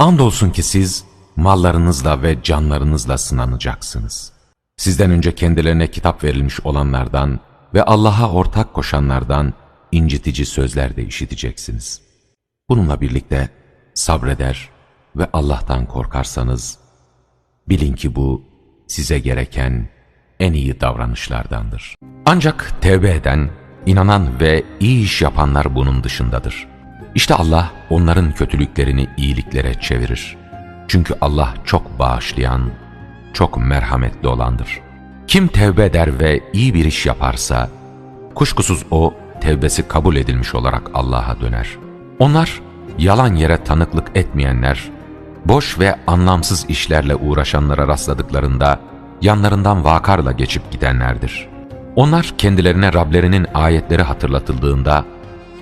Andolsun ki siz mallarınızla ve canlarınızla sınanacaksınız. Sizden önce kendilerine kitap verilmiş olanlardan ve Allah'a ortak koşanlardan incitici sözler de işiteceksiniz. Bununla birlikte sabreder ve Allah'tan korkarsanız, bilin ki bu size gereken en iyi davranışlardandır. Ancak tevbe eden, inanan ve iyi iş yapanlar bunun dışındadır. İşte Allah onların kötülüklerini iyiliklere çevirir. Çünkü Allah çok bağışlayan, çok merhametli olandır. Kim tevbe eder ve iyi bir iş yaparsa, kuşkusuz o tevbesi kabul edilmiş olarak Allah'a döner. Onlar yalan yere tanıklık etmeyenler, boş ve anlamsız işlerle uğraşanlara rastladıklarında yanlarından vakarla geçip gidenlerdir. Onlar kendilerine Rablerinin ayetleri hatırlatıldığında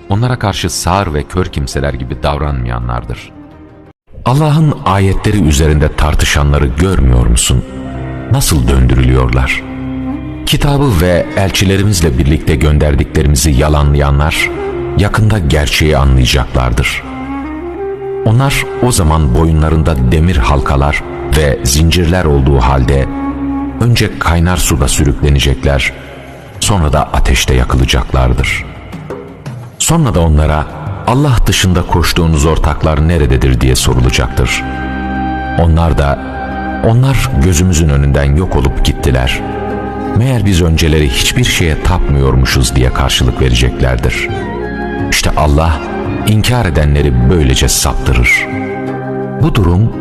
onlara karşı sağır ve kör kimseler gibi davranmayanlardır. Allah'ın ayetleri üzerinde tartışanları görmüyor musun? Nasıl döndürülüyorlar? Kitabı ve elçilerimizle birlikte gönderdiklerimizi yalanlayanlar yakında gerçeği anlayacaklardır. Onlar o zaman boyunlarında demir halkalar ve zincirler olduğu halde önce kaynar suda sürüklenecekler, sonra da ateşte yakılacaklardır. Sonra da onlara Allah dışında koştuğunuz ortaklar nerededir diye sorulacaktır. Onlar da onlar gözümüzün önünden yok olup gittiler. Meğer biz önceleri hiçbir şeye tapmıyormuşuz diye karşılık vereceklerdir. İşte Allah inkar edenleri böylece saptırır. Bu durum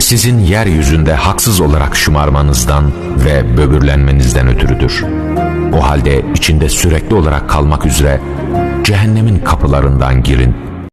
sizin yeryüzünde haksız olarak şımarmanızdan ve böbürlenmenizden ötürüdür. O halde içinde sürekli olarak kalmak üzere cehennemin kapılarından girin